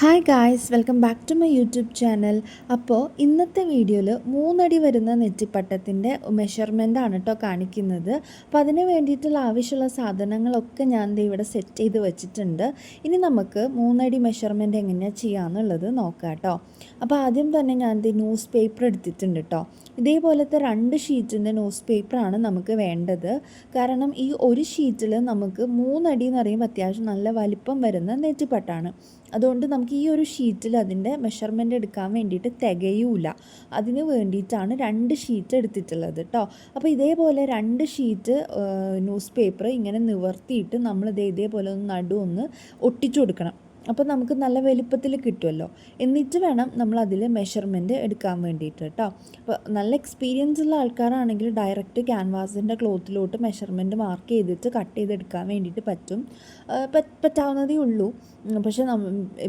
Hi guys welcome back to my YouTube channel അപ്പോൾ ഇന്നത്തെ വീഡിയോയിൽ മൂന്നടി വരുന്ന നെറ്റിപ്പട്ടത്തിന്റെ മെഷർമെന്റ് ആണ് കേട്ടോ കാണിക്കുന്നത്. അപ്പോൾ അതിന് വേണ്ടിയിട്ടുള്ള ആവശ്യമുള്ള സാധനങ്ങളൊക്കെ ഞാൻ ഇവിടെ സെറ്റ് ചെയ്ത് വെച്ചിട്ടുണ്ട്. ഇനി നമുക്ക് മൂന്നടി മെഷർമെന്റ് എങ്ങനെയാണ് ചെയ്യാമെന്നുള്ളത് നോക്കാം കേട്ടോ അപ്പോൾ ആദ്യം തന്നെ ഞാൻ ദേ ന്യൂസ് പേപ്പർ എടുത്തിട്ടുണ്ട് കേട്ടോ ഇതേപോലത്തെ രണ്ട് ഷീറ്റിന്റെ ന്യൂസ് പേപ്പറാണ് നമുക്ക് വേണ്ടത്. കാരണം ഈ ഒരു ഷീറ്റിൽ നമുക്ക് മൂന്നടി എന്ന് പറയുമ്പോൾ അത്യാവശ്യം നല്ല വലിപ്പം വരുന്ന നെറ്റിപ്പട്ടാണ്. അതുകൊണ്ട് നമുക്ക് ഈ ഒരു ഷീറ്റിൽ അതിന്റെ മെഷർമെന്റ് എടുക്കാൻ വേണ്ടിയിട്ട് തികയൂല. അതിന് വേണ്ടിയിട്ടാണ് രണ്ട് ഷീറ്റ് എടുത്തിട്ടുള്ളത് കേട്ടോ അപ്പോൾ ഇതേപോലെ രണ്ട് ഷീറ്റ് ന്യൂസ് പേപ്പർ ഇങ്ങനെ നിവർത്തിയിട്ട് നമ്മളിത് ഇത് ഇതേപോലെ ഒന്ന് നടുവൊന്ന് ഒട്ടിച്ചു കൊടുക്കണം. അപ്പോൾ നമുക്ക് നല്ല വലുപ്പത്തിൽ കിട്ടുമല്ലോ. എന്നിട്ട് വേണം നമ്മൾ അതിൽ മെഷർമെന്റ് എടുക്കാൻ വേണ്ടിയിട്ട് കേട്ടോ അപ്പോൾ നല്ല എക്സ്പീരിയൻസ് ഉള്ള ആൾക്കാരാണെങ്കിൽ ഡയറക്റ്റ് ക്യാൻവാസിന്റെ ക്ലോത്തിലോട്ട് മെഷർമെന്റ് മാർക്ക് ചെയ്തിട്ട് കട്ട് ചെയ്തെടുക്കാൻ വേണ്ടിയിട്ട് പറ്റും. പറ്റാവുന്നതേ ഉള്ളൂ. പക്ഷേ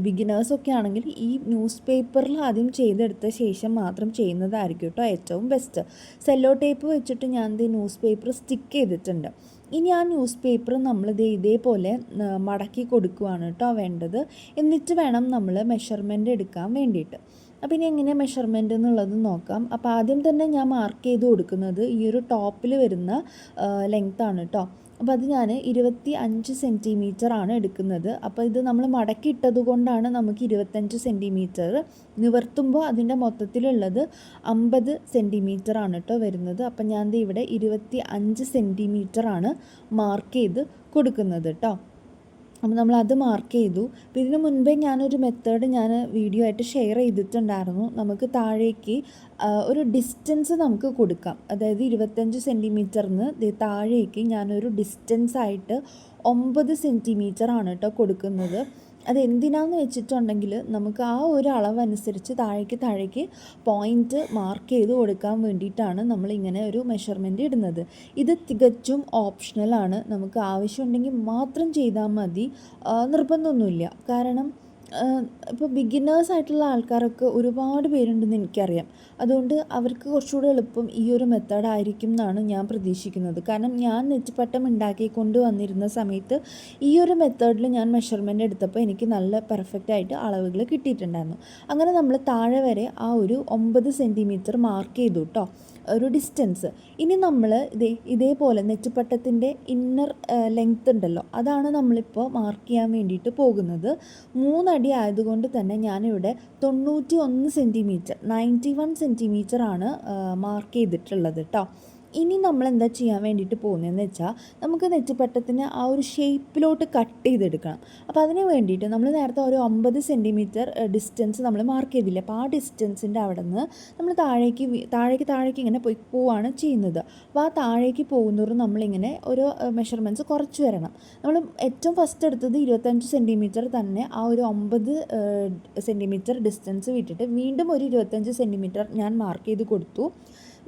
ബിഗിനേഴ്സൊക്കെ ആണെങ്കിൽ ഈ ന്യൂസ് പേപ്പറിൽ ആദ്യം ചെയ്തെടുത്ത ശേഷം മാത്രം ചെയ്യുന്നതായിരിക്കും കേട്ടോ ഏറ്റവും ബെസ്റ്റ് സെല്ലോ ടേപ്പ് വെച്ചിട്ട് ഞാൻ ഈ ന്യൂസ് പേപ്പർ സ്റ്റിക്ക് ചെയ്തിട്ടുണ്ട്. ഇനി ആ ന്യൂസ് പേപ്പർ നമ്മൾ ഇതേ ഇതേപോലെ മടക്കി കൊടുക്കുവാണ് കേട്ടോ വേണ്ടത്. എന്നിട്ട് വേണം നമ്മൾ മെഷർമെന്റ് എടുക്കാൻ വേണ്ടിയിട്ട് അപ്പോൾ ഇനി എങ്ങനെ മെഷർമെന്റ് എന്നുള്ളത് നോക്കാം. അപ്പോൾ ആദ്യം തന്നെ ഞാൻ മാർക്ക് ചെയ്ത് കൊടുക്കുന്നത് ഈ ഒരു ടോപ്പിൽ വരുന്ന ലെങ്ത്താണ് കേട്ടോ അപ്പോൾ അത് ഞാൻ ഇരുപത്തി അഞ്ച് സെന്റിമീറ്റർ ആണ് എടുക്കുന്നത്. അപ്പോൾ ഇത് നമ്മൾ മടക്കിയിട്ടത് കൊണ്ടാണ് നമുക്ക് ഇരുപത്തഞ്ച് സെന്റിമീറ്റർ നിവർത്തുമ്പോൾ അതിന്റെ മൊത്തത്തിലുള്ളത് അമ്പത് സെന്റിമീറ്റർ ആണ് കേട്ടോ വരുന്നത്. അപ്പം ഞാൻ ഇവിടെ ഇരുപത്തി അഞ്ച് സെന്റിമീറ്റർ ആണ് മാർക്ക് ചെയ്ത് കൊടുക്കുന്നത് കേട്ടോ നമ്മൾ അത് മാർക്ക് ചെയ്തു. അപ്പോൾ ഇതിന് മുൻപേ ഞാനൊരു മെത്തേഡ് ഞാൻ വീഡിയോ ആയിട്ട് ഷെയർ ചെയ്തിട്ടുണ്ടായിരുന്നു. നമുക്ക് താഴേക്ക് ഒരു ഡിസ്റ്റൻസ് നമുക്ക് കൊടുക്കാം. അതായത് ഇരുപത്തഞ്ച് സെന്റിമീറ്ററിന് താഴേക്ക് ഞാനൊരു ഡിസ്റ്റൻസ് ആയിട്ട് ഒമ്പത് സെന്റിമീറ്റർ ആണ് കേട്ടോ കൊടുക്കുന്നത്. അതെന്തിനാന്ന് വെച്ചിട്ടുണ്ടെങ്കിൽ നമുക്ക് ആ ഒരു അളവനുസരിച്ച് താഴേക്ക് താഴേക്ക് പോയിന്റ് മാർക്ക് ചെയ്ത് കൊടുക്കാൻ വേണ്ടിയിട്ടാണ് നമ്മൾ ഇങ്ങനെ ഒരു മെഷർമെന്റ് ഇടുന്നത്. ഇത് തികച്ചും ഓപ്ഷണലാണ് നമുക്ക് ആവശ്യമുണ്ടെങ്കിൽ മാത്രം ചെയ്താൽ മതി. നിർബന്ധമൊന്നുമില്ല. കാരണം ഇപ്പോൾ ബിഗിനേഴ്സ് ആയിട്ടുള്ള ആൾക്കാരൊക്കെ ഒരുപാട് പേരുണ്ടെന്ന് എനിക്കറിയാം. അതുകൊണ്ട് അവർക്ക് കുറച്ചുകൂടെ എളുപ്പം ഈ ഒരു മെത്തേഡ് ആയിരിക്കും എന്നാണ് ഞാൻ പ്രതീക്ഷിക്കുന്നത്. കാരണം ഞാൻ നെറ്റിപ്പട്ടം ഉണ്ടാക്കിക്കൊണ്ട് കൊണ്ടുവന്നിരുന്ന സമയത്ത് ഈ ഒരു മെത്തേഡിൽ ഞാൻ മെഷർമെന്റ് എടുത്തപ്പോൾ എനിക്ക് നല്ല പെർഫെക്റ്റ് ആയിട്ട് അളവുകൾ കിട്ടിയിട്ടുണ്ടായിരുന്നു. അങ്ങനെ നമ്മൾ താഴെ വരെ ആ ഒരു ഒമ്പത് സെന്റിമീറ്റർ മാർക്ക് ചെയ്തു കേട്ടോ ഒരു ഡിസ്റ്റൻസ് ഇനി നമ്മൾ ഇതേ ഇതേപോലെ നെറ്റിപ്പട്ടത്തിന്റെ ഇന്നർ ലെങ്ത് ഉണ്ടല്ലോ അതാണ് നമ്മളിപ്പോൾ മാർക്ക് ചെയ്യാൻ വേണ്ടിയിട്ട് പോകുന്നത്. മൂന്നടി ആയതുകൊണ്ട് തന്നെ ഞാനിവിടെ തൊണ്ണൂറ്റി ഒന്ന് സെന്റിമീറ്റർ നയന്റി വൺ സെന്റിമീറ്റർ ആണ് മാർക്ക് ചെയ്തിട്ടുള്ളത് കേട്ടോ ഇനി നമ്മൾ എന്താ ചെയ്യാൻ വേണ്ടിയിട്ട് പോകുന്നതെന്ന് വെച്ചാൽ നമുക്ക് നെറ്റിപ്പട്ടത്തിന് ആ ഒരു ഷേപ്പിലോട്ട് കട്ട് ചെയ്തെടുക്കണം. അപ്പോൾ അതിന് വേണ്ടിയിട്ട് നമ്മൾ നേരത്തെ ഒരു അമ്പത് സെന്റിമീറ്റർ ഡിസ്റ്റൻസ് നമ്മൾ മാർക്ക് ചെയ്തില്ല? അപ്പോൾ ആ ഡിസ്റ്റൻസിന്റെ അവിടെ നിന്ന് നമ്മൾ താഴേക്ക് താഴേക്ക് താഴേക്ക് ഇങ്ങനെ പോയി പോവാണ് ചെയ്യുന്നത്. അപ്പോൾ ആ താഴേക്ക് പോകുന്നവർ നമ്മളിങ്ങനെ ഒരു മെഷർമെന്റ്സ് കുറച്ച് വരണം. നമ്മൾ ഏറ്റവും ഫസ്റ്റ് എടുത്തത് ഇരുപത്തഞ്ച് സെന്റിമീറ്റർ തന്നെ ആ ഒരു ഒമ്പത് സെന്റിമീറ്റർ ഡിസ്റ്റൻസ് വിട്ടിട്ട് വീണ്ടും ഒരു ഇരുപത്തഞ്ച് സെന്റിമീറ്റർ ഞാൻ മാർക്ക് ചെയ്ത് കൊടുത്തു.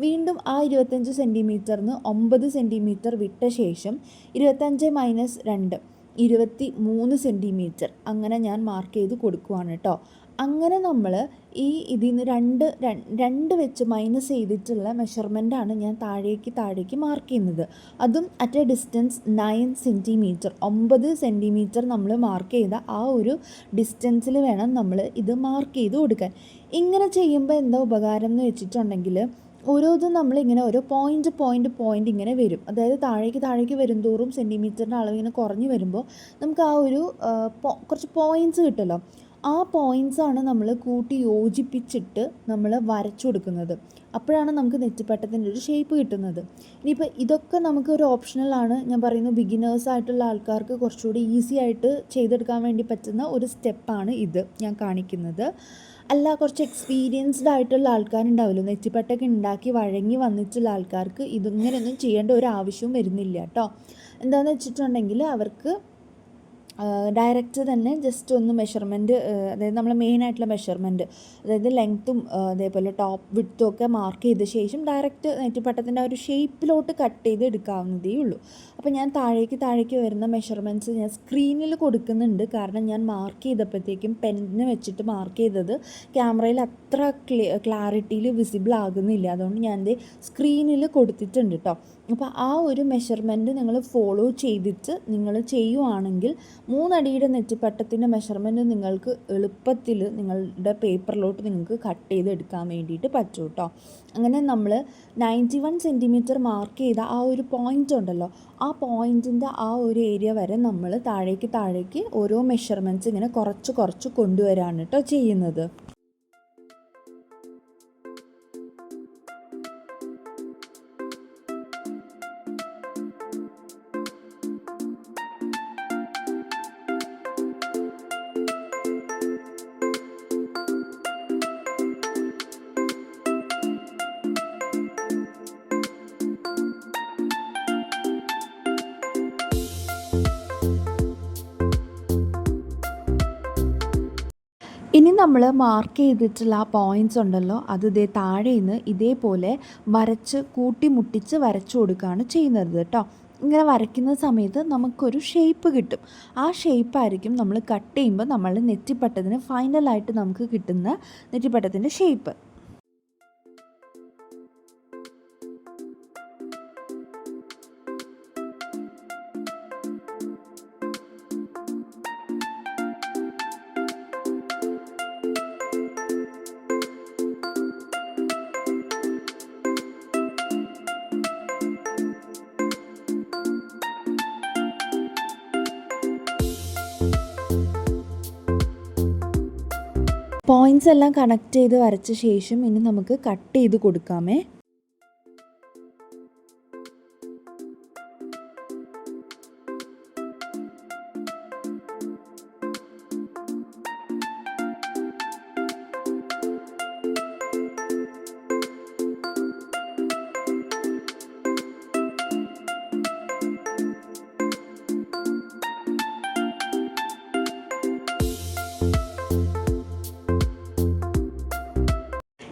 വീണ്ടും ആ ഇരുപത്തഞ്ച് സെന്റിമീറ്ററിന് ഒമ്പത് സെന്റിമീറ്റർ വിട്ട ശേഷം ഇരുപത്തഞ്ച് മൈനസ് രണ്ട് ഇരുപത്തി മൂന്ന് സെന്റിമീറ്റർ അങ്ങനെ ഞാൻ മാർക്ക് ചെയ്ത് കൊടുക്കുവാണ് കേട്ടോ അങ്ങനെ നമ്മൾ ഈ ഇതിൽ നിന്ന് രണ്ട് രണ്ട് വെച്ച് മൈനസ് ചെയ്തിട്ടുള്ള മെഷർമെന്റാണ് ഞാൻ താഴേക്ക് താഴേക്ക് മാർക്ക് ചെയ്യുന്നത്. അതും at a distance nine centimetre ഒമ്പത് സെന്റിമീറ്റർ നമ്മൾ മാർക്ക് ചെയ്ത ആ ഒരു ഡിസ്റ്റൻസിൽ വേണം നമ്മൾ ഇത് മാർക്ക് ചെയ്ത് കൊടുക്കാൻ. ഇങ്ങനെ ചെയ്യുമ്പോൾ എന്താ ഉപകാരം എന്ന് വെച്ചിട്ടുണ്ടെങ്കിൽ ഓരോതും നമ്മളിങ്ങനെ ഓരോ പോയിന്റ് പോയിന്റ് പോയിന്റ് ഇങ്ങനെ വരും. അതായത് താഴേക്ക് താഴേക്ക് വരും തോറും സെന്റിമീറ്ററിന്റെ അളവ് ഇങ്ങനെ കുറഞ്ഞു വരുമ്പോൾ നമുക്ക് ആ ഒരു കുറച്ച് പോയിന്റ്സ് കിട്ടുമല്ലോ ആ പോയിന്റ്സാണ് നമ്മൾ കൂട്ടി യോജിപ്പിച്ചിട്ട് നമ്മൾ വരച്ചു കൊടുക്കുന്നത്. അപ്പോഴാണ് നമുക്ക് നെറ്റിപ്പട്ടത്തിന്റെ ഒരു ഷേപ്പ് കിട്ടുന്നത്. ഇനിയിപ്പോൾ ഇതൊക്കെ നമുക്ക് ഒരു ഓപ്ഷണലാണ് ഞാൻ പറയുന്നു ബിഗിനേഴ്സ് ആയിട്ടുള്ള ആൾക്കാർക്ക് കുറച്ചുകൂടി ഈസി ആയിട്ട് ചെയ്തെടുക്കാൻ വേണ്ടി പറ്റുന്ന ഒരു സ്റ്റെപ്പാണ് ഇത് ഞാൻ കാണിക്കുന്നത്. അല്ല കുറച്ച് എക്സ്പീരിയൻസ്ഡ് ആയിട്ടുള്ള ആൾക്കാരുണ്ടാവുമല്ലോ നെറ്റിപ്പട്ടൊക്കെ ഉണ്ടാക്കി വഴങ്ങി വന്നിട്ടുള്ള ആൾക്കാർക്ക് ഇതിങ്ങനെയൊന്നും ചെയ്യേണ്ട ഒരു ആവശ്യവും വരുന്നില്ല കേട്ടോ. എന്താണെന്ന് വെച്ചിട്ടുണ്ടെങ്കിൽ അവർക്ക് ഡയറക്റ്റ് തന്നെ ജസ്റ്റ് ഒന്ന് മെഷർമെന്റ് അതായത് നമ്മൾ മെയിൻ ആയിട്ടുള്ള മെഷർമെന്റ് അതായത് ലെങ്ത്തും അതേപോലെ ടോപ്പ് വിട്ടും ഒക്കെ മാർക്ക് ചെയ്ത ശേഷം ഡയറക്റ്റ് നെറ്റിപ്പട്ടത്തിന്റെ ആ ഒരു ഷേപ്പിലോട്ട് കട്ട് ചെയ്ത് എടുക്കാവുന്നതേ ഉള്ളൂ. അപ്പോൾ ഞാൻ താഴേക്ക് താഴേക്ക് വരുന്ന മെഷർമെന്റ്സ് ഞാൻ സ്ക്രീനിൽ കൊടുക്കുന്നുണ്ട്. കാരണം ഞാൻ മാർക്ക് ചെയ്തപ്പോഴത്തേക്കും പെന്നിന് വെച്ചിട്ട് മാർക്ക് ചെയ്തത് ക്യാമറയിൽ അത്ര ക്ലാരിറ്റിയിൽ വിസിബിൾ ആകുന്നില്ല. അതുകൊണ്ട് ഞാൻ സ്ക്രീനിൽ കൊടുത്തിട്ടുണ്ട് കേട്ടോ അപ്പോൾ ആ ഒരു മെഷർമെന്റ് നിങ്ങൾ ഫോളോ ചെയ്തിട്ട് നിങ്ങൾ ചെയ്യുവാണെങ്കിൽ മൂന്നടിയുടെ നെറ്റിപ്പട്ടത്തിന്റെ മെഷർമെന്റ് നിങ്ങൾക്ക് എളുപ്പത്തിൽ നിങ്ങളുടെ പേപ്പറിലോട്ട് നിങ്ങൾക്ക് കട്ട് ചെയ്തെടുക്കാൻ വേണ്ടിയിട്ട് പറ്റും കേട്ടോ അങ്ങനെ നമ്മൾ നയന്റി വൺ സെന്റിമീറ്റർ മാർക്ക് ചെയ്ത ആ ഒരു പോയിന്റ് ഉണ്ടല്ലോ ആ പോയിന്റിന്റെ ആ ഒരു ഏരിയ വരെ നമ്മൾ താഴേക്ക് താഴേക്ക് ഓരോ മെഷർമെന്റ്സ് ഇങ്ങനെ കുറച്ച് കുറച്ച് കൊണ്ടുവരാണ് കേട്ടോ ചെയ്യുന്നത്. ഇനി നമ്മൾ മാർക്ക് ചെയ്തിട്ടുള്ള ആ പോയിന്റ്സ് ഉണ്ടല്ലോ അത് ഇതേ താഴെ നിന്ന് ഇതേപോലെ വരച്ച് കൂട്ടിമുട്ടിച്ച് വരച്ചു കൊടുക്കുകയാണ് ചെയ്യുന്നത് കേട്ടോ. ഇങ്ങനെ വരയ്ക്കുന്ന സമയത്ത് നമുക്കൊരു ഷേപ്പ് കിട്ടും. ആ ഷേപ്പായിരിക്കും നമ്മൾ കട്ട് ചെയ്യുമ്പോൾ നമ്മൾ നെറ്റിപ്പട്ടത്തിന് ഫൈനലായിട്ട് നമുക്ക് കിട്ടുന്ന നെറ്റിപ്പട്ടത്തിന്റെ ഷേപ്പ് പോയിന്റ്സ് എല്ലാം കണക്ട് ചെയ്ത് വരച്ച ശേഷം ഇനി നമുക്ക് കട്ട് ചെയ്ത് കൊടുക്കാമേ.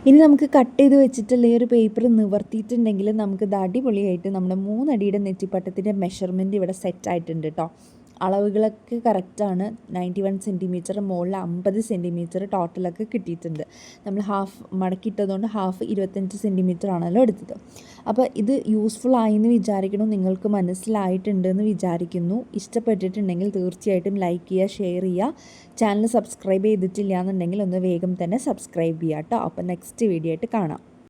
ഇനി നമുക്ക് കട്ട് ചെയ്ത് വെച്ചിട്ടുള്ള ഈ ഒരു പേപ്പർ നിവർത്തിയിട്ടുണ്ടെങ്കിൽ നമുക്ക് ഇത് അടിപൊളിയായിട്ട് നമ്മുടെ മൂന്നടിയുടെ നെറ്റിപ്പട്ടത്തിന്റെ മെഷർമെന്റ് ഇവിടെ സെറ്റ് ആയിട്ടുണ്ട് കേട്ടോ അളവുകളൊക്കെ കറക്റ്റാണ് നയന്റി വൺ സെന്റിമീറ്റർ മുകളിൽ അമ്പത് സെന്റിമീറ്റർ ടോട്ടലൊക്കെ കിട്ടിയിട്ടുണ്ട്. നമ്മൾ ഹാഫ് മടക്കിയിട്ടതുകൊണ്ട് ഹാഫ് ഇരുപത്തഞ്ച് സെന്റിമീറ്റർ ആണല്ലോ എടുത്തത്. അപ്പോൾ ഇത് യൂസ്ഫുൾ ആയെന്ന് വിചാരിക്കുന്നു നിങ്ങൾക്ക് മനസ്സിലായിട്ടുണ്ടെന്ന് വിചാരിക്കുന്നു. ഇഷ്ടപ്പെട്ടിട്ടുണ്ടെങ്കിൽ തീർച്ചയായിട്ടും ലൈക്ക് ചെയ്യുക ഷെയർ ചെയ്യുക. ചാനൽ സബ്സ്ക്രൈബ് ചെയ്തിട്ടില്ല എന്നുണ്ടെങ്കിൽ ഒന്ന് വേഗം തന്നെ സബ്സ്ക്രൈബ് ചെയ്യുക കേട്ടോ അപ്പോൾ നെക്സ്റ്റ് വീഡിയോ ആയിട്ട് കാണാം.